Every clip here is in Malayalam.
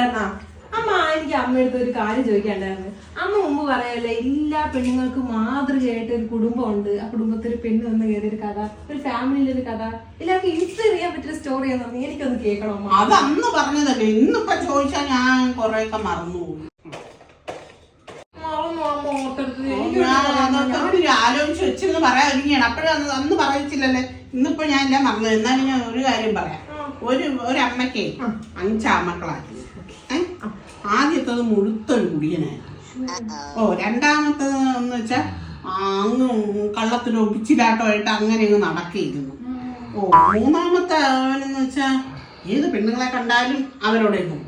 ചോദിക്കണ്ടായിരുന്നാ അമ്മ എനിക്ക് അമ്മയടുത്ത് ഒരു കാര്യം ചോദിക്കണ്ടായിരുന്നു അമ്മ മുമ്പ് പറയല്ലേ എല്ലാ പെണ്ണുങ്ങൾക്കും മാതൃകയായിട്ട് ഒരു കുടുംബമുണ്ട്. ആ കുടുംബത്തിൽ പെണ്ണ് വന്ന് കയറിയ ഒരു കഥ ഒരു ഫാമിലിയിലെ ഒരു കഥ. എല്ലാവർക്കും ഇൻസ്പയർ ചെയ്യാൻ പറ്റിയ സ്റ്റോറിയാന്ന് പറഞ്ഞു എനിക്കൊന്ന് കേൾക്കണം അത് അന്ന് പറഞ്ഞതല്ലേ. ഇന്നിപ്പൊ ചോദിച്ചാൽ ഞാൻ കൊറേ മറന്നു ഒരു ആലോചിച്ച് വെച്ചിരുന്ന് പറയാൻ ഒരുങ്ങിയാണ്. അപ്പോഴും അന്ന് പറയിച്ചില്ലല്ലേ. ഇന്നിപ്പോ ഞാൻ എല്ലാം മറന്നു. എന്നാലും ഞാൻ ഒരു കാര്യം പറയാം. ഒരു ഒരമ്മയ്ക്ക് അഞ്ചാമക്കളായിരുന്നു ഏ? ആദ്യത്തത് മുഴുത്തൊരു കുടിയനായിരുന്നു. ഓ രണ്ടാമത്തത് എന്ന് വെച്ചാൽ അങ്ങ് കള്ളത്തിലോ പിച്ചിലാട്ടോ ആയിട്ട് അങ്ങനെ അങ്ങ് നടക്കിയിരുന്നു. ഓ മൂന്നാമത്തെ അവനെന്ന് വെച്ചാ ഏത് പെണ്ണുങ്ങളെ കണ്ടാലും അവരോടെ പോകും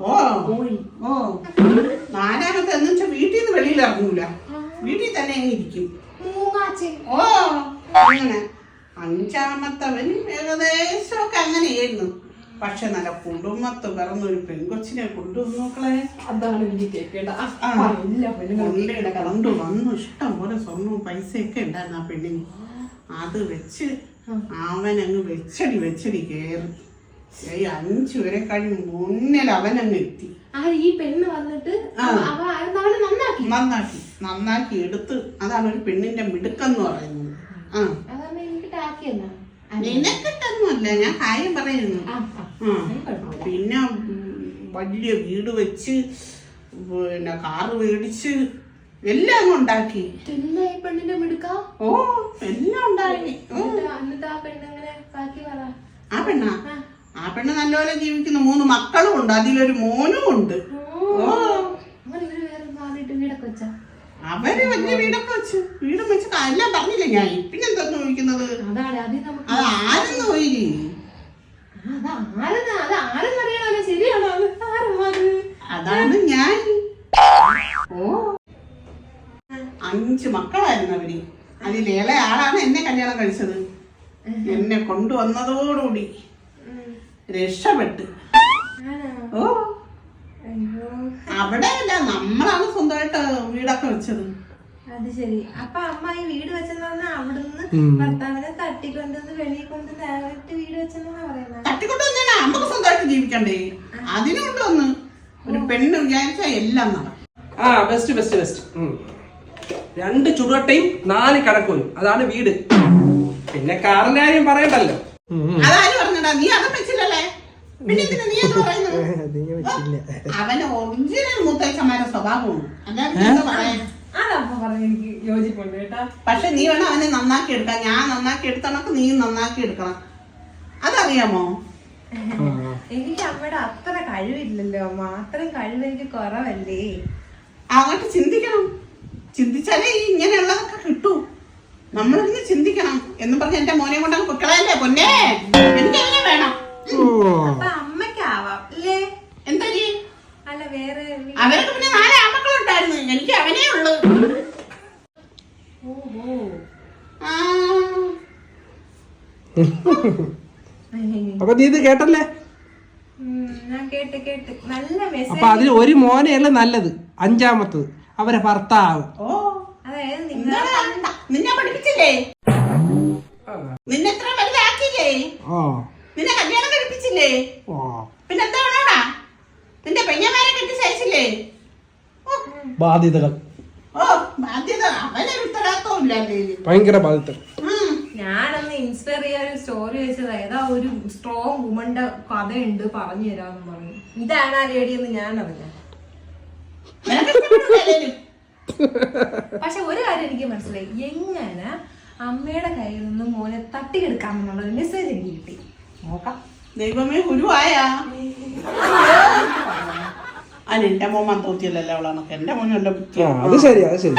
ഓ ഓ നാലാമത്തെ എന്ന് വെച്ചാൽ വീട്ടിൽ നിന്ന് വെളിയിൽ ഇറങ്ങൂല. വീട്ടിൽ തന്നെ അങ്ങ് ഇരിക്കും. ഓ അങ്ങനെ. അഞ്ചാമത്തവൻ ഏകദേശമൊക്കെ അങ്ങനെയായിരുന്നു. പക്ഷെ നല്ല കുടുംബത്ത് പിറന്നൊരു പെൺകൊച്ചിനെ കൊണ്ടുവന്നു നോക്കളെ അതാണ് എനിക്ക് കേൾക്കേണ്ട കൊണ്ടേ വന്നു ഇഷ്ടം പോലെ സ്വർണവും പൈസയൊക്കെ ഉണ്ടായിരുന്നു ആ പെണ്ണിന്. അത് വെച്ച് അവനങ്ങ് വെച്ചടി വെച്ചടി കയറി ഈ അഞ്ചു വരെ കഴിഞ്ഞ് മുന്നിൽ അവനങ്ങ് എത്തി. ഈ പെണ്ണ് വന്നിട്ട് നന്നാക്കി. നന്നാക്കി. നന്നാക്കി എടുത്ത്. അതാണ് ഒരു പെണ്ണിന്റെ മിടുക്കെന്ന് പറയുന്നത്. ആ. അതാണ് എനിക്ക് ടാക്കി എന്നാ നിനക്കിട്ടൊന്നുമല്ല. ഞാൻ കാര്യം പറയുന്നു. പിന്നെ വലിയ വീട് വെച്ച് പിന്നെ കാറ് മേടിച്ച് എല്ലാം ഉണ്ടാക്കി. പിന്നെ പെണ്ണിന്റെ മിടുക്ക? ഓ എല്ലാം ഉണ്ടാക്കി. ആ പെണ്ണ ആ പെണ്ണാ? നല്ലപോലെ ജീവിക്കുന്നു. മൂന്ന് മക്കളും ഉണ്ട്. അതിലൊരു മോനും ഉണ്ട്. ഓ. അവർ വലിയ വീടൊക്കെ വെച്ച്. വീടും വെച്ച് എല്ലാം പറഞ്ഞില്ലേ ഞാൻ? പിന്നെന്താ ചോദിക്കുന്നത് അതാണ് അത് ആരെന്ന് അത് അതാണ് ഞാൻ. ഓ. അഞ്ച് മക്കളായിരുന്നു അവർ. അതിലേറെ ആളാണ് എന്നെ കല്യാണം കഴിച്ചത്. എന്നെ കൊണ്ടുവന്നതോടുകൂടി. രക്ഷപ്പെട്ട്. ഓ. അവിടെ അല്ല നമ്മളാണ് സ്വന്തമായിട്ട് വീടൊക്കെ വെച്ചത്. അത് ശരി. അപ്പൊ അമ്മ ഈ വീട് വെച്ചെന്ന് പറഞ്ഞാൽ അവിടുന്ന് ഭർത്താവിനെ തട്ടിക്കൊണ്ടുവന്ന് വെളിയിൽ കൊണ്ട് നേരിട്ട് വീട് വെച്ചെന്നാണ് പറയുന്നത് തട്ടിക്കൊണ്ട് വന്നാ നമുക്ക് സ്വന്തമായിട്ട് ജീവിക്കണ്ടേ? അതിനുകൊണ്ട് വന്ന് ഒരു പെണ്ണ് വിചാരിച്ചാ എല്ലാം നടക്കും. ആ ബെസ്റ്റ് ബെസ്റ്റ് ബെസ്റ്റ് രണ്ട് ചുടുവട്ടയും നാല് കടക്കോലും അതാണ് വീട്. പിന്നെ കാറിന്റെ കാര്യം പറയണ്ടല്ലോ. അതാര് പറഞ്ഞടാ? നീ അതും വെച്ചില്ലല്ലേ? അവന് ഒറിജിനൽ മുത്തച്ഛന്മാരുടെ സ്വഭാവമാണ്. അല്ലാതെ നീ പറഞ്ഞ എനിക്ക് യോജിപ്പുണ്ട് കേട്ടാ? പക്ഷെ നീ വേണം അവനെ നന്നാക്കി എടുക്കാം ഞാൻ നന്നാക്കി എടുത്തണക്ക് നീ നന്നാക്കി എടുക്കണം. അതറിയാമോ? എനിക്ക് അമ്മയുടെ അത്ര കഴിവില്ലല്ലോ അമ്മ. അത്രയും കഴിവ് എനിക്ക് കുറവല്ലേ? അങ്ങോട്ട് ചിന്തിക്കണം. ചിന്തിച്ചാലേ ഈ ഇങ്ങനെയുള്ളതൊക്കെ കിട്ടൂ. നമ്മളിന്ന് ചിന്തിക്കണം എന്ന് പറഞ്ഞ് എന്റെ മോനെ കൊണ്ടാണ് കുട്ടികളല്ലേ പൊന്നേ? എനിക്ക് അങ്ങനെ വേണം അപ്പൊ അമ്മയ്ക്കാവാം അല്ലേ എന്താ നീ അല്ല വേറെ വീ- അവരൊക്കെ പിന്നെ നാല് ആമക്കളുണ്ടായിരുന്നു എനിക്ക് അവനേ ഉള്ളു ഓഹോ ആ, അപ്പൊ നീ ഇത് കേട്ടല്ലേ? ഞാൻ കേട്ട് കേട്ട്. നല്ല അപ്പൊ അതിൽ ഒരു മോനെയല്ല നല്ലത് അഞ്ചാമത്തത്. അവരെ ഭർത്താവ്. നിന്നെ പഠിപ്പിച്ചില്ലേ? നിന്നെ എത്ര വലുതാക്കിയില്ലേ? ഓ നിന്നെ കല്യാണം കഴിപ്പിച്ചില്ലേ? ഓ പിന്നെ എന്താ നിന്റെ പെഞ്ഞമാരെ കെട്ടി സഹിച്ചില്ലേ? ഓ, ബാധ്യതകൾ. ഓ ബാധ്യത. അവനൊരു ഉത്തരവാദിത്വം ഇല്ലല്ലേ ഭയങ്കര. ഞാനന്ന് ഇൻസ്പയർ ചെയ്യാൻ ഒരു സ്റ്റോറി വെച്ചത് ഏതാ ഒരു സ്ട്രോങ് വുമന്റെ കഥയുണ്ട് പറഞ്ഞു തരാന്ന് പറഞ്ഞു. ഇതാണ് ആ ലേഡി എന്ന് ഞാൻ അറിഞ്ഞ പക്ഷെ ഒരു കാര്യം എനിക്ക് മനസ്സിലായി. എങ്ങനെ അമ്മയുടെ കയ്യിൽ നിന്ന് മോനെ തട്ടിയെടുക്കാമെന്നുള്ള ഒരു മെസ്സേജ് എനിക്ക് കിട്ടി. നോക്കാം. ദൈവമേ ഗുരുവായാ അല്ല എന്റെ മോൻ മന്ത്രോത്തിയല്ലോ അവളാണ് എന്റെ മോനല്ല ആ അത് ശരി അത് ശരി